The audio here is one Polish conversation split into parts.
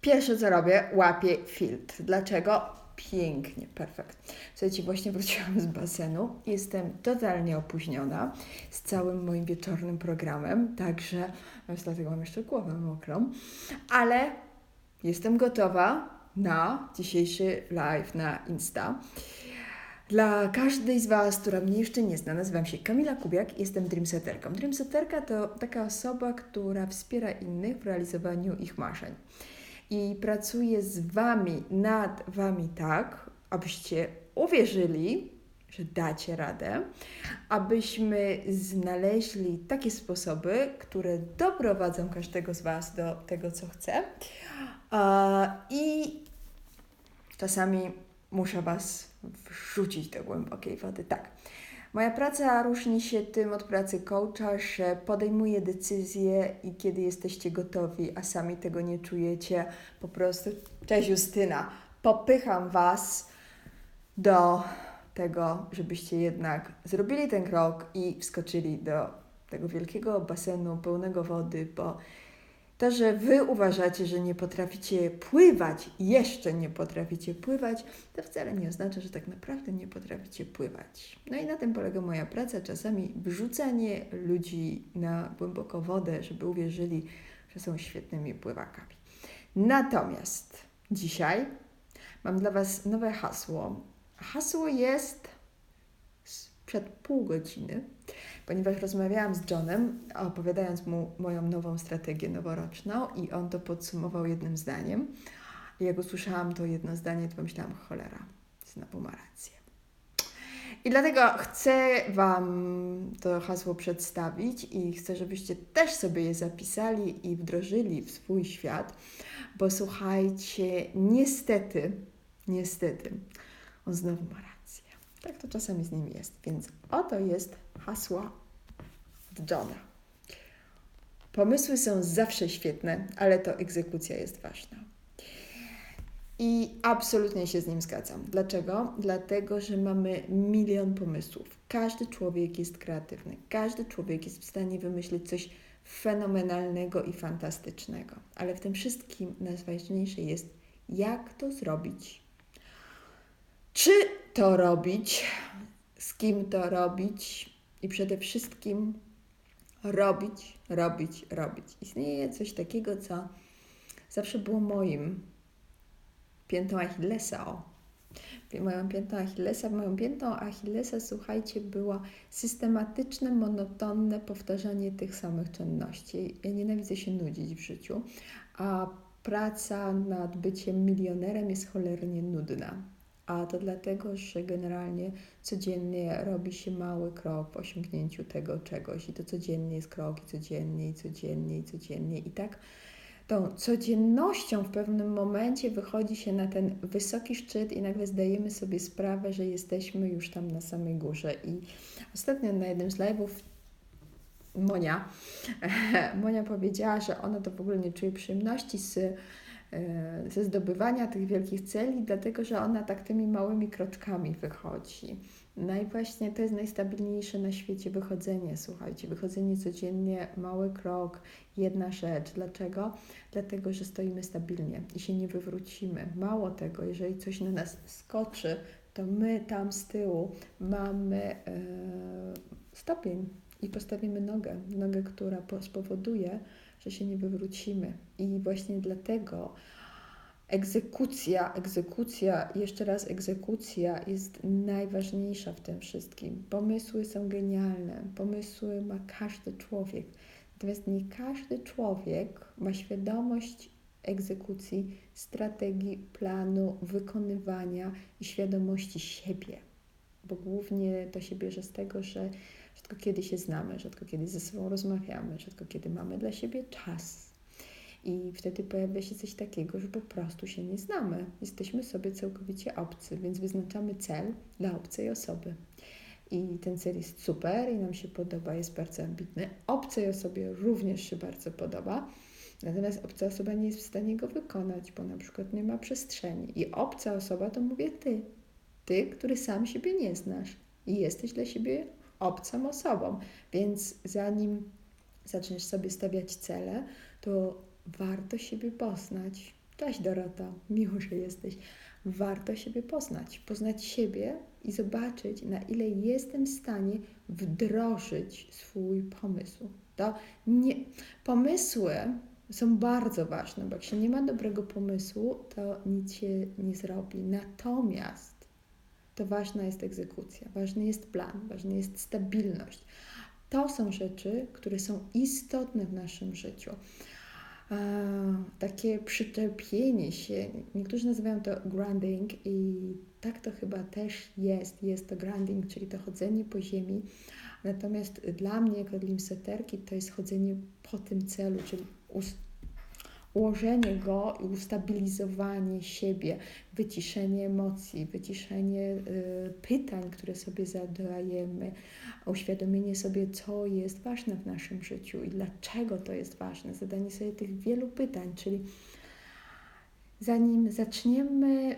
Pierwsze co robię, łapię filtr. Dlaczego? Pięknie, perfekt. Słuchajcie, właśnie wróciłam z basenu. Jestem totalnie opóźniona z całym moim wieczornym programem, także dlatego mam jeszcze głowę mokrą, ale jestem gotowa na dzisiejszy live na Insta. Dla każdej z Was, która mnie jeszcze nie zna, nazywam się Kamila Kubiak, jestem Dreamsetterką. Dreamsetterka to taka osoba, która wspiera innych w realizowaniu ich marzeń. I pracuję z Wami, nad Wami tak, abyście uwierzyli, że dacie radę, abyśmy znaleźli takie sposoby, które doprowadzą każdego z Was do tego, co chce. I czasami muszę Was wrzucić do głębokiej wody. Tak. Moja praca różni się tym od pracy coacha, że podejmuję decyzje i kiedy jesteście gotowi, a sami tego nie czujecie, po prostu, cześć Justyna, popycham Was do tego, żebyście jednak zrobili ten krok i wskoczyli do tego wielkiego basenu pełnego wody, bo to, że Wy uważacie, że nie potraficie pływać, jeszcze nie potraficie pływać, to wcale nie oznacza, że tak naprawdę nie potraficie pływać. No i na tym polega moja praca, czasami wrzucanie ludzi na głęboką wodę, żeby uwierzyli, że są świetnymi pływakami. Natomiast dzisiaj mam dla Was nowe hasło. Hasło jest sprzed pół godziny ponieważ rozmawiałam z Johnem, opowiadając mu moją nową strategię noworoczną i on to podsumował jednym zdaniem. I jak usłyszałam to jedno zdanie, to pomyślałam, cholera, znowu ma rację. I dlatego chcę Wam to hasło przedstawić i chcę, żebyście też sobie je zapisali i wdrożyli w swój świat, bo słuchajcie, niestety, niestety, on znowu ma rację. Tak to czasami z nim jest. Więc oto jest hasło od Johna. Pomysły są zawsze świetne, ale to egzekucja jest ważna. I absolutnie się z nim zgadzam. Dlaczego? Dlatego, że mamy milion pomysłów. Każdy człowiek jest kreatywny. Każdy człowiek jest w stanie wymyślić coś fenomenalnego i fantastycznego. Ale w tym wszystkim najważniejsze jest, jak to zrobić. Czy to robić, z kim to robić i przede wszystkim robić, robić, robić. Istnieje coś takiego, co zawsze było moim piętą Achillesa. O. Moją piętą Achillesa, moją piętą Achillesa, słuchajcie, było systematyczne, monotonne powtarzanie tych samych czynności. Ja nienawidzę się nudzić w życiu, a praca nad byciem milionerem jest cholernie nudna a to dlatego, że generalnie codziennie robi się mały krok w osiągnięciu tego czegoś i to codziennie jest krok i codziennie i codziennie i codziennie i tak tą codziennością w pewnym momencie wychodzi się na ten wysoki szczyt i nagle zdajemy sobie sprawę, że jesteśmy już tam na samej górze. I ostatnio na jednym z live'ów Monia, Monia powiedziała, że ona to w ogóle nie czuje przyjemności z ze zdobywania tych wielkich celi, dlatego że ona tak tymi małymi kroczkami wychodzi. No i właśnie to jest najstabilniejsze na świecie wychodzenie, słuchajcie, wychodzenie codziennie, mały krok, jedna rzecz. Dlaczego? Dlatego, że stoimy stabilnie i się nie wywrócimy. Mało tego, jeżeli coś na nas skoczy, to my tam z tyłu mamy e, stopień i postawimy nogę, nogę, która spowoduje, że się nie wywrócimy. I właśnie dlatego egzekucja, egzekucja, jeszcze raz egzekucja jest najważniejsza w tym wszystkim. Pomysły są genialne, pomysły ma każdy człowiek. Natomiast nie każdy człowiek ma świadomość egzekucji, strategii, planu, wykonywania i świadomości siebie. Bo głównie to się bierze z tego, że rzadko kiedy się znamy, rzadko kiedy ze sobą rozmawiamy, rzadko kiedy mamy dla siebie czas. I wtedy pojawia się coś takiego, że po prostu się nie znamy. Jesteśmy sobie całkowicie obcy, więc wyznaczamy cel dla obcej osoby. I ten cel jest super i nam się podoba, jest bardzo ambitny. Obcej osobie również się bardzo podoba, natomiast obca osoba nie jest w stanie go wykonać, bo na przykład nie ma przestrzeni. I obca osoba to mówię ty, ty, który sam siebie nie znasz i jesteś dla siebie obcą osobą. Więc zanim zaczniesz sobie stawiać cele, to warto siebie poznać. Cześć Dorota, miło, że jesteś. Warto siebie poznać, poznać siebie i zobaczyć, na ile jestem w stanie wdrożyć swój pomysł. To nie, pomysły są bardzo ważne, bo jak się nie ma dobrego pomysłu, to nic się nie zrobi. Natomiast to ważna jest egzekucja, ważny jest plan, ważna jest stabilność. To są rzeczy, które są istotne w naszym życiu. takie przyczepienie się, niektórzy nazywają to grounding i tak to chyba też jest. Jest to grounding, czyli to chodzenie po ziemi. Natomiast dla mnie, jako limseterki, to jest chodzenie po tym celu, czyli ułożenie go i ustabilizowanie siebie, wyciszenie emocji, wyciszenie y, pytań, które sobie zadajemy, uświadomienie sobie, co jest ważne w naszym życiu i dlaczego to jest ważne, zadanie sobie tych wielu pytań, czyli zanim zaczniemy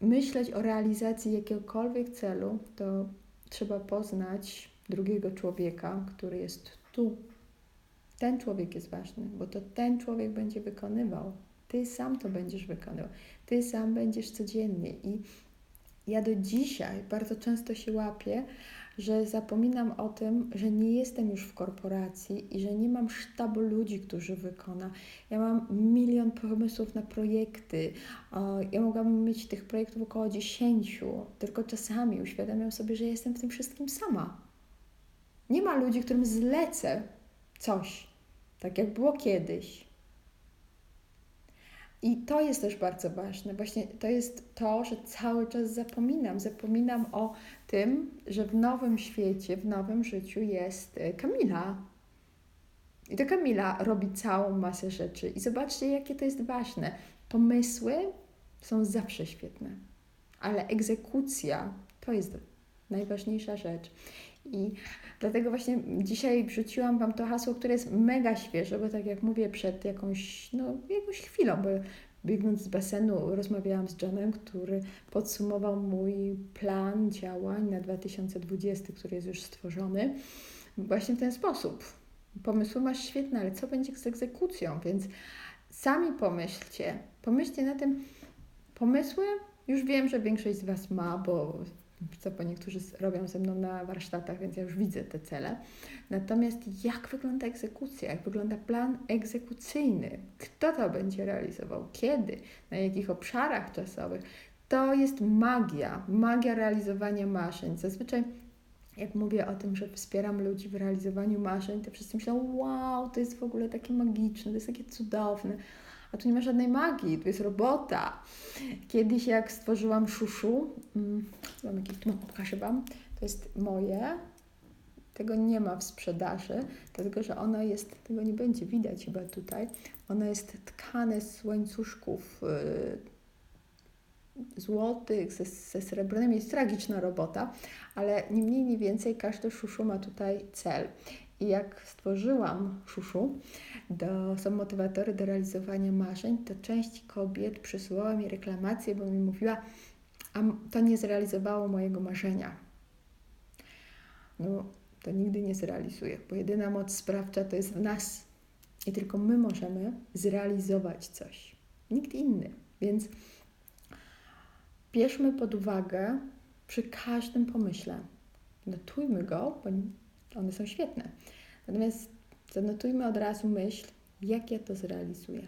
myśleć o realizacji jakiegokolwiek celu, to trzeba poznać drugiego człowieka, który jest tu ten człowiek jest ważny, bo to ten człowiek będzie wykonywał. Ty sam to będziesz wykonywał. Ty sam będziesz codziennie. I ja do dzisiaj bardzo często się łapię, że zapominam o tym, że nie jestem już w korporacji i że nie mam sztabu ludzi, którzy wykona. Ja mam milion pomysłów na projekty. Ja mogłabym mieć tych projektów około dziesięciu, tylko czasami uświadamiam sobie, że jestem w tym wszystkim sama. Nie ma ludzi, którym zlecę coś tak jak było kiedyś. I to jest też bardzo ważne. Właśnie to jest to, że cały czas zapominam. Zapominam o tym, że w nowym świecie, w nowym życiu jest e, Kamila. I to Kamila robi całą masę rzeczy. I zobaczcie, jakie to jest ważne. Pomysły są zawsze świetne, ale egzekucja to jest najważniejsza rzecz. I dlatego właśnie dzisiaj wrzuciłam Wam to hasło, które jest mega świeże, bo tak jak mówię, przed jakąś, no, jakąś chwilą, bo biegnąc z basenu rozmawiałam z Johnem, który podsumował mój plan działań na 2020, który jest już stworzony właśnie w ten sposób. Pomysły masz świetne, ale co będzie z egzekucją? Więc sami pomyślcie, pomyślcie na tym, pomysły już wiem, że większość z Was ma, bo co po niektórzy robią ze mną na warsztatach, więc ja już widzę te cele. Natomiast jak wygląda egzekucja, jak wygląda plan egzekucyjny, kto to będzie realizował, kiedy, na jakich obszarach czasowych, to jest magia, magia realizowania marzeń. Zazwyczaj jak mówię o tym, że wspieram ludzi w realizowaniu marzeń, to wszyscy myślą, wow, to jest w ogóle takie magiczne, to jest takie cudowne. A tu nie ma żadnej magii, to jest robota. Kiedyś jak stworzyłam szuszu, mm, mam jakieś, tu pokażę Wam, to jest moje, tego nie ma w sprzedaży, dlatego że ono jest, tego nie będzie widać chyba tutaj, ono jest tkane z łańcuszków yy, złotych, ze, ze srebrnymi, jest tragiczna robota, ale nie mniej, nie więcej każdy szuszu ma tutaj cel. I jak stworzyłam szuszu, do, są motywatory do realizowania marzeń, to część kobiet przysyłała mi reklamację, bo mi mówiła, a to nie zrealizowało mojego marzenia. No, to nigdy nie zrealizuje, bo jedyna moc sprawcza to jest w nas. I tylko my możemy zrealizować coś. Nikt inny. Więc bierzmy pod uwagę przy każdym pomyśle. Notujmy go, bo one są świetne. Natomiast zanotujmy od razu myśl, jak ja to zrealizuję,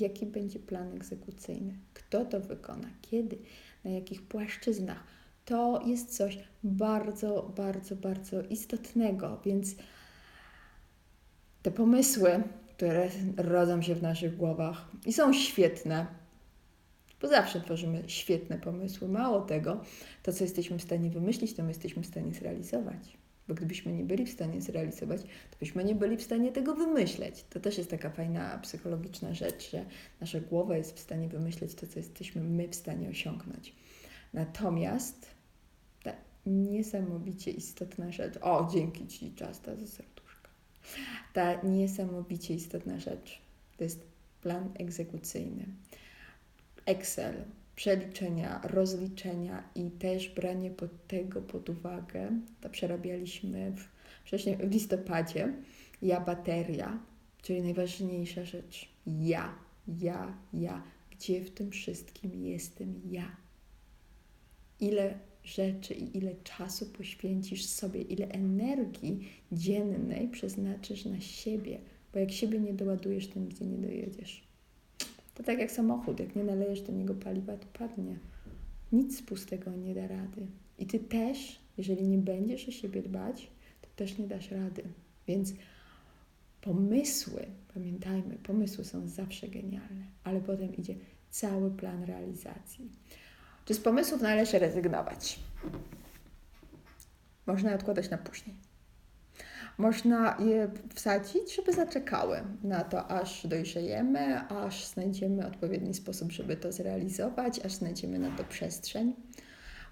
jaki będzie plan egzekucyjny, kto to wykona, kiedy, na jakich płaszczyznach. To jest coś bardzo, bardzo, bardzo istotnego, więc te pomysły, które rodzą się w naszych głowach i są świetne, bo zawsze tworzymy świetne pomysły. Mało tego, to co jesteśmy w stanie wymyślić, to my jesteśmy w stanie zrealizować. Bo gdybyśmy nie byli w stanie zrealizować, to byśmy nie byli w stanie tego wymyśleć. To też jest taka fajna psychologiczna rzecz, że nasza głowa jest w stanie wymyśleć to, co jesteśmy my w stanie osiągnąć. Natomiast ta niesamowicie istotna rzecz, o dzięki Ci Czasta ze serduszka, ta niesamowicie istotna rzecz to jest plan egzekucyjny. Excel, przeliczenia, rozliczenia i też branie pod tego pod uwagę. To przerabialiśmy w, wcześniej w listopadzie. Ja bateria, czyli najważniejsza rzecz. Ja, ja, ja. gdzie w tym wszystkim jestem ja. Ile rzeczy i ile czasu poświęcisz sobie, ile energii dziennej przeznaczysz na siebie, bo jak siebie nie doładujesz, to nigdzie nie dojedziesz. To tak jak samochód, jak nie nalejesz do niego paliwa, to padnie. Nic z pustego nie da rady. I ty też, jeżeli nie będziesz o siebie dbać, to też nie dasz rady. Więc pomysły, pamiętajmy, pomysły są zawsze genialne, ale potem idzie cały plan realizacji. Czy z pomysłów należy rezygnować? Można odkładać na później. Można je wsadzić, żeby zaczekały na to, aż dojrzejemy, aż znajdziemy odpowiedni sposób, żeby to zrealizować, aż znajdziemy na to przestrzeń.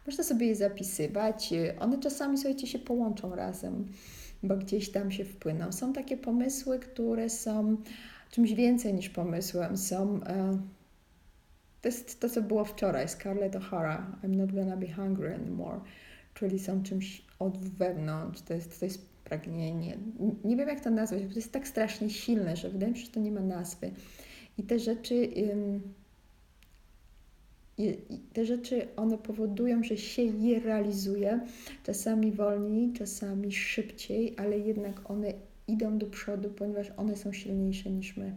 Można sobie je zapisywać. One czasami, słuchajcie, się połączą razem, bo gdzieś tam się wpłyną. Są takie pomysły, które są czymś więcej niż pomysłem. Są. E, to jest to, co było wczoraj. Scarlett O'Hara. I'm not gonna be hungry anymore. Czyli są czymś od wewnątrz. To jest, to jest pragnienie. Nie wiem, jak to nazwać, bo to jest tak strasznie silne, że wydaje mi się, że to nie ma nazwy. I te rzeczy. te rzeczy, one powodują, że się je realizuje, czasami wolniej, czasami szybciej, ale jednak one idą do przodu, ponieważ one są silniejsze niż my.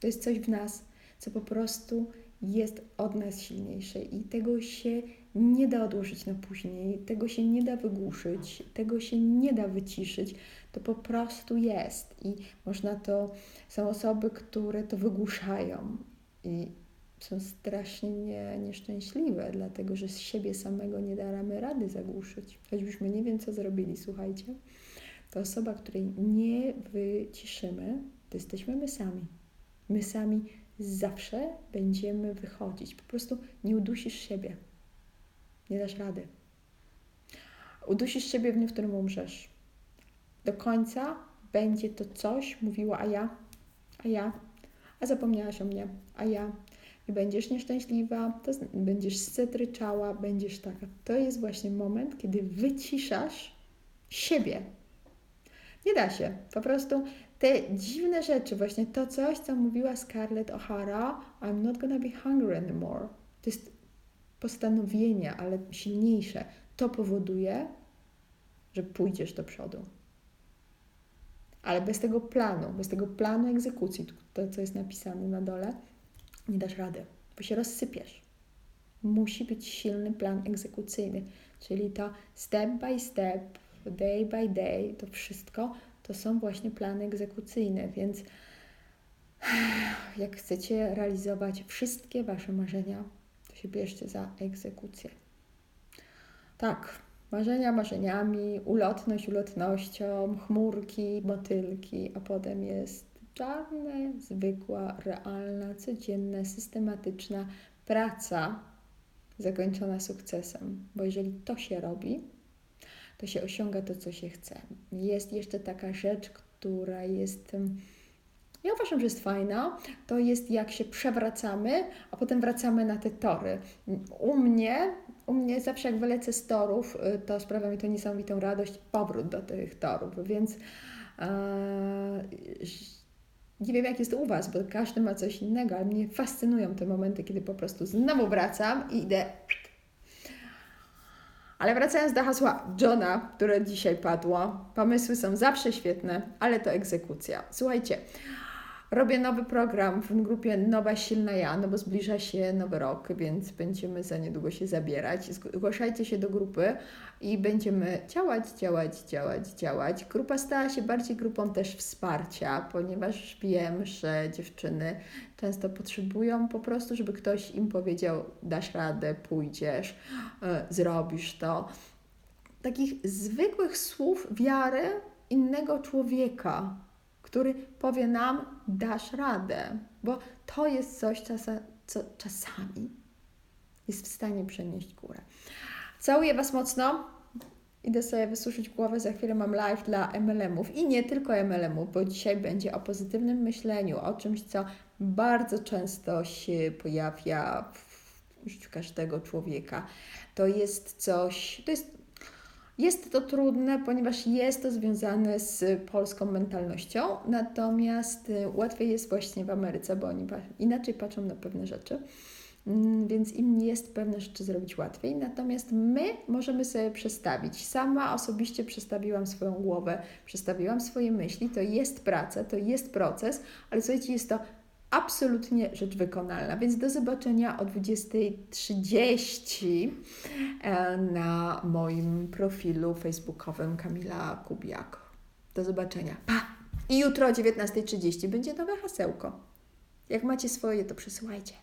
To jest coś w nas, co po prostu jest od nas silniejsze i tego się nie da odłożyć na później, tego się nie da wygłuszyć, tego się nie da wyciszyć. To po prostu jest i można to, są osoby, które to wygłuszają i są strasznie nie, nieszczęśliwe, dlatego że z siebie samego nie damy rady zagłuszyć. Choćbyśmy nie wiem, co zrobili, słuchajcie. To osoba, której nie wyciszymy, to jesteśmy my sami. My sami zawsze będziemy wychodzić. Po prostu nie udusisz siebie. Nie dasz rady. Udusisz siebie w dniu, w którym umrzesz. Do końca będzie to coś, mówiła, a ja, a ja, a zapomniałaś o mnie, a ja. I będziesz nieszczęśliwa, to będziesz scetryczała, będziesz taka. To jest właśnie moment, kiedy wyciszasz siebie. Nie da się. Po prostu te dziwne rzeczy, właśnie to coś, co mówiła Scarlett O'Hara, I'm not gonna be hungry anymore. To jest postanowienie, ale silniejsze. To powoduje, że pójdziesz do przodu. Ale bez tego planu, bez tego planu egzekucji, to co jest napisane na dole, nie dasz rady, bo się rozsypiesz. Musi być silny plan egzekucyjny, czyli to step by step, day by day, to wszystko to są właśnie plany egzekucyjne, więc jak chcecie realizować wszystkie Wasze marzenia, się bierzcie za egzekucję. Tak, marzenia marzeniami, ulotność ulotnością, chmurki, motylki, a potem jest czarna, zwykła, realna, codzienna, systematyczna praca zakończona sukcesem. Bo jeżeli to się robi, to się osiąga to, co się chce. Jest jeszcze taka rzecz, która jest. Ja uważam, że jest fajna. To jest jak się przewracamy, a potem wracamy na te tory. U mnie, u mnie zawsze jak wylecę z torów, y, to sprawia mi to niesamowitą radość, powrót do tych torów, więc e, nie wiem jak jest u Was, bo każdy ma coś innego, ale mnie fascynują te momenty, kiedy po prostu znowu wracam i idę ale wracając do hasła Johna, które dzisiaj padło, pomysły są zawsze świetne, ale to egzekucja. Słuchajcie, robię nowy program w grupie Nowa Silna Ja, no bo zbliża się nowy rok, więc będziemy za niedługo się zabierać. Zgłaszajcie się do grupy i będziemy działać, działać, działać, działać. Grupa stała się bardziej grupą też wsparcia, ponieważ wiem, że dziewczyny często potrzebują po prostu, żeby ktoś im powiedział: dasz radę, pójdziesz, yy, zrobisz to. Takich zwykłych słów wiary innego człowieka, który powie nam: dasz radę, bo to jest coś, co czasami jest w stanie przenieść górę. Całuję Was mocno. Idę sobie wysuszyć głowę, za chwilę mam live dla MLM-ów i nie tylko MLM-ów, bo dzisiaj będzie o pozytywnym myśleniu, o czymś, co bardzo często się pojawia w życiu każdego człowieka. To jest coś, to jest Jest to trudne, ponieważ jest to związane z polską mentalnością, natomiast y, łatwiej jest właśnie w Ameryce, bo oni inaczej patrzą na pewne rzeczy. Mm, Więc im jest pewne rzeczy zrobić łatwiej. Natomiast my możemy sobie przestawić. Sama osobiście przestawiłam swoją głowę, przestawiłam swoje myśli. To jest praca, to jest proces, ale słuchajcie, jest to absolutnie rzecz wykonalna. Więc do zobaczenia o 20.30 e, na moim profilu facebookowym Kamila Kubiak. Do zobaczenia. Pa! I jutro o 19.30 będzie nowe hasełko. Jak macie swoje, to przesyłajcie.